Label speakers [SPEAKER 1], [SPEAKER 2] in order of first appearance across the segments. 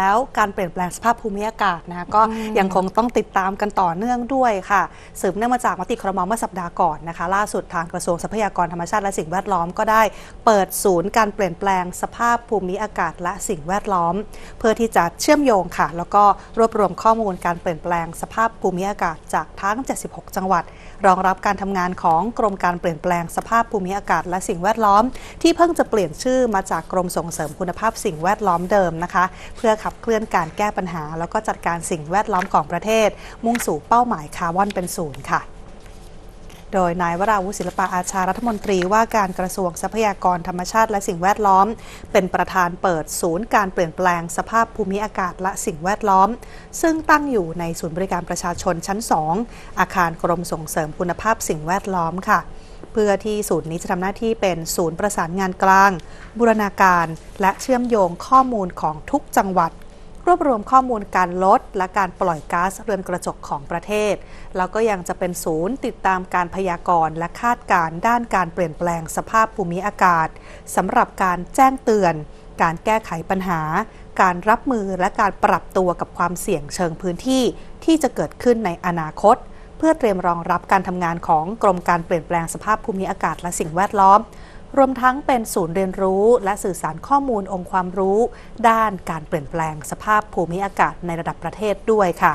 [SPEAKER 1] แล้วการเปลี่ยนแปลงสภาพภูมิอากาศนะคะก็ยังคงต้องติดตามกันต่อเนื่องด้วยค่ะ สืบเนื่องมาจากมติครมเมื่อสัปดาห์ก่อนนะคะ ล่าสุดทางกระทรวงทรัพยากรธรรมชาติและสิ่งแวดล้อมก็ได้เปิดศูนย์การเปลี่ยนแปลงสภาพภูมิอากาศและสิ่งแวดล้อม เพื่อที่จะเชื่อมโยงค่ะ แล้วก็รวบรวมข้อมูลการเปลี่ยนแปลงสภาพภูมิอากาศจากทั้ง 76 จังหวัด รองรับการทำงานของกรมการเปลี่ยนแปลงสภาพภูมิอากาศและสิ่งแวดล้อม ที่เพิ่งจะเปลี่ยนชื่อมาจากกรมส่งเสริมคุณภาพสิ่งแวดล้อมเดิมนะคะ เพื่อขับเคลื่อนการแก้ปัญหา แล้วก็จัดการสิ่งแวดล้อมของประเทศ มุ่งสู่เป้าหมายคาร์บอนเป็นศูนย์ค่ะ โดยนายวราวุศิลปะอาชารัฐมนตรีว่าการกระทรวงทรัพยากรธรรมชาติและสิ่งแวดล้อม เป็นประธานเปิดศูนย์การเปลี่ยนแปลงสภาพภูมิอากาศและสิ่งแวดล้อม ซึ่งตั้งอยู่ในศูนย์บริการประชาชนชั้น 2 อาคารกรมส่งเสริมคุณภาพสิ่งแวดล้อมค่ะเพื่อที่ศูนย์นี้จะทำหน้าที่เป็นศูนย์ประสานงานกลาง บูรณาการ และเชื่อมโยงข้อมูลของทุกจังหวัด วบรวมข้อมูลการลด และการปล่อยก๊าซเรือนกระจกของประเทศ แล้วก็ยังจะเป็นศูนย์ติดตามการพยากรณ์และคาดการณ์ด้านการเปลี่ยนแปลงสภาพภูมิอากาศสำหรับการแจ้งเตือน การแก้ไขปัญหา การรับมือและการปรับตัวกับความเสี่ยงเชิงพื้นที่ ที่จะเกิดขึ้นในอนาคตเพื่อเตรียมรองรับการทำงานของกรมการเปลี่ยนแปลงสภาพภูมิอากาศและสิ่งแวดล้อม รวมทั้งเป็นศูนย์เรียนรู้ และสื่อสารข้อมูลองค์ความรู้ ด้านการเปลี่ยนแปลงสภาพภูมิอากาศในระดับประเทศด้วยค่ะ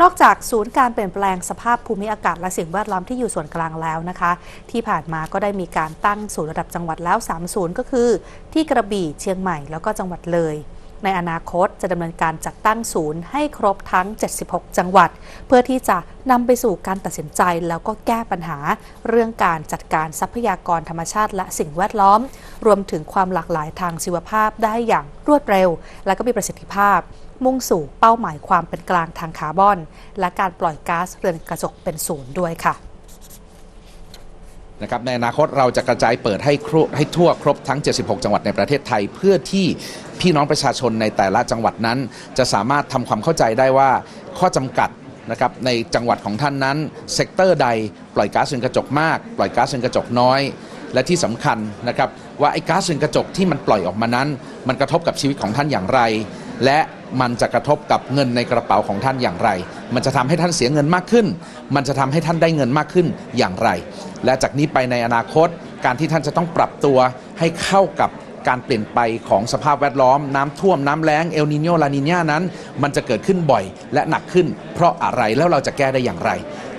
[SPEAKER 1] นอกจากศูนย์การเปลี่ยนแปลงสภาพภูมิอากาศและสิ่งแวดล้อมที่อยู่ส่วนกลางแล้วนะคะ ที่ผ่านมาก็ได้มีการตั้งศูนย์ระดับจังหวัดแล้ว3ศูนย์ก็คือ ที่กระบี่เชียงใหม่แล้วก็จังหวัดเลย ในอนาคตจะดำเนินการจัดตั้งศูนย์ให้ครบทั้ง 76 จังหวัด เพื่อที่จะนำไปสู่การตัดสินใจแล้วก็แก้ปัญหา เรื่องการจัดการทรัพยากรธรรมชาติและสิ่งแวดล้อม รวมถึงความหลากหลายทางชีวภาพได้อย่างรวดเร็ว และก็มีประสิทธิภาพ มุ่งสู่เป้าหมายความเป็นกลางทางคาร์บอน และการปล่อยก๊าซเรือนกระจกเป็นศูนย์ด้วยค่ะ
[SPEAKER 2] นะครับในอนาคตเราจะกระจายเปิดให้ครให้ทั่วครบทั้ง 76 จังหวัดในประเทศไทย เพื่อที่พี่น้องประชาชนในแต่ละจังหวัดนั้น จะสามารถทำความเข้าใจได้ว่าข้อจำกัดนะครับในจังหวัดของท่านนั้น เซกเตอร์ใดปล่อยก๊าซเรือนกระจกมาก ปล่อยก๊าซเรือนกระจกน้อย และที่สำคัญนะครับว่าไอ้ก๊าซเรือนกระจกที่มันปล่อยออกมานั้น มันกระทบกับชีวิตของท่านอย่างไร และมันจะกระทบกับเงินในกระเป๋าของท่านอย่างไร มันจะทำให้ท่านเสียเงินมากขึ้น มันจะทำให้ท่านได้เงินมากขึ้นอย่างไร และจากนี้ไปในอนาคตการที่ท่านจะต้องปรับตัวให้เข้ากับ การเปลี่ยนไปของสภาพแวดล้อมน้ำท่วมน้ำแล้งเอลนิโยลานิญานั้น มันจะเกิดขึ้นบ่อยและหนักขึ้น เพราะอะไรแล้วเราจะแก้ได้อย่างไร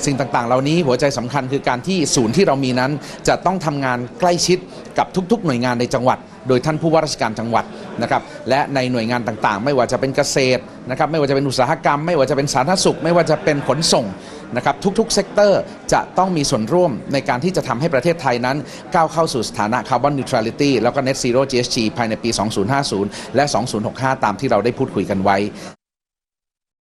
[SPEAKER 2] สิ่งต่างๆ เหล่านี้หัวใจสำคัญคือการที่ศูนย์ที่เรามีนั้น จะต้องทำงานใกล้ชิดกับทุกๆ หน่วยงานในจังหวัด โดยท่านผู้ว่าราชการจังหวัดนะครับและในหน่วยงานต่างๆ ไม่ว่าจะเป็นเกษตรนะครับไม่ว่าจะเป็นอุตสาหกรรม ไม่ว่าจะเป็นสาธารณสุข ไม่ว่าจะเป็นขนส่ง นะครับทุกๆ เซกเตอร์จะต้องมีส่วนร่วมในการที่จะทำให้ประเทศไทยนั้น ก้าวเข้าสู่สถานะคาร์บอนนิวทรัลิตี้แล้วก็ Net Zero GHG ภายในปี 2050 และ 2065 ตามที่เราได้พูดคุยกันไว้